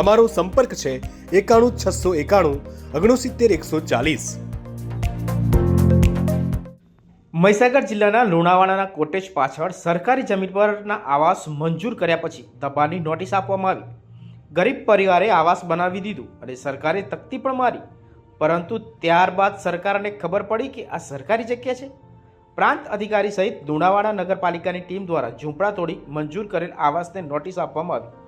અમારો સંપર્ક છે એકાણું છસો એકાણું ઓગણસિત્તેર એકસો ચાલીસ. મહીસાગર જિલ્લાના લુણાવાડાના કોટેજ પાછળ સરકારી જમીન પરના આવાસ મંજૂર કર્યા પછી દબાણની નોટિસ આપવામાં આવી. ગરીબ પરિવારે આવાસ બનાવી દીધું અને સરકારે તકતી પણ મારી. પરંતુ ત્યારબાદ સરકારને ખબર પડી કે આ સરકારી જગ્યા છે. પ્રાંત અધિકારી સહિત લુણાવાડા નગરપાલિકાની ટીમ દ્વારા ઝૂંપડા તોડી મંજૂર કરેલ આવાસને નોટિસ આપવામાં આવી.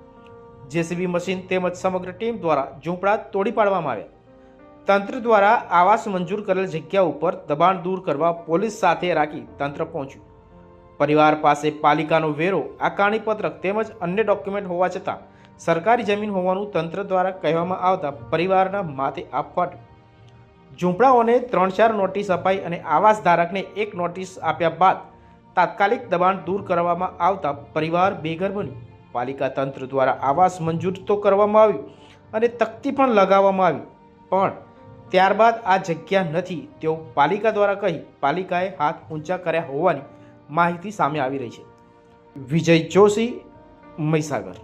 જેસીબી મશીન તેમજ સમગ્ર ટીમ દ્વારા ઝૂંપડા તોડી પાડવામાં આવ્યા તંત્ર દ્વારા આવાસ મંજૂર કરેલ જગ્યા ઉપર દબાણ દૂર કરવા પોલીસ સાથે રાખી તંત્ર પહોંચ્યું. પરિવાર પાસે પાલિકાનો વેરો, આકારણી પત્રક તેમજ અન્ય ડોક્યુમેન્ટ હોવા છતાં સરકારી જમીન હોવાનું તંત્ર દ્વારા કહેવામાં આવતા પરિવારના માથે આપવાટ ઝૂંપડાઓને ત્રણ ચાર નોટિસ અપાઈ અને આવાસ ધારકને એક નોટિસ આપ્યા બાદ તાત્કાલિક દબાણ દૂર કરવામાં આવતા પરિવાર બેઘર બન્યું. પાલિકા તંત્ર દ્વારા આવાસ મંજૂર તો કરવામાં આવ્યું અને તકતી પણ લગાવવામાં આવી. પણ ત્યારબાદ આ જગ્યા નથી તેવું પાલિકા દ્વારા કહી પાલિકાએ હાથ ઊંચા કર્યા હોવાની માહિતી સામે આવી રહી છે. વિજય જોશી, મહીસાગર.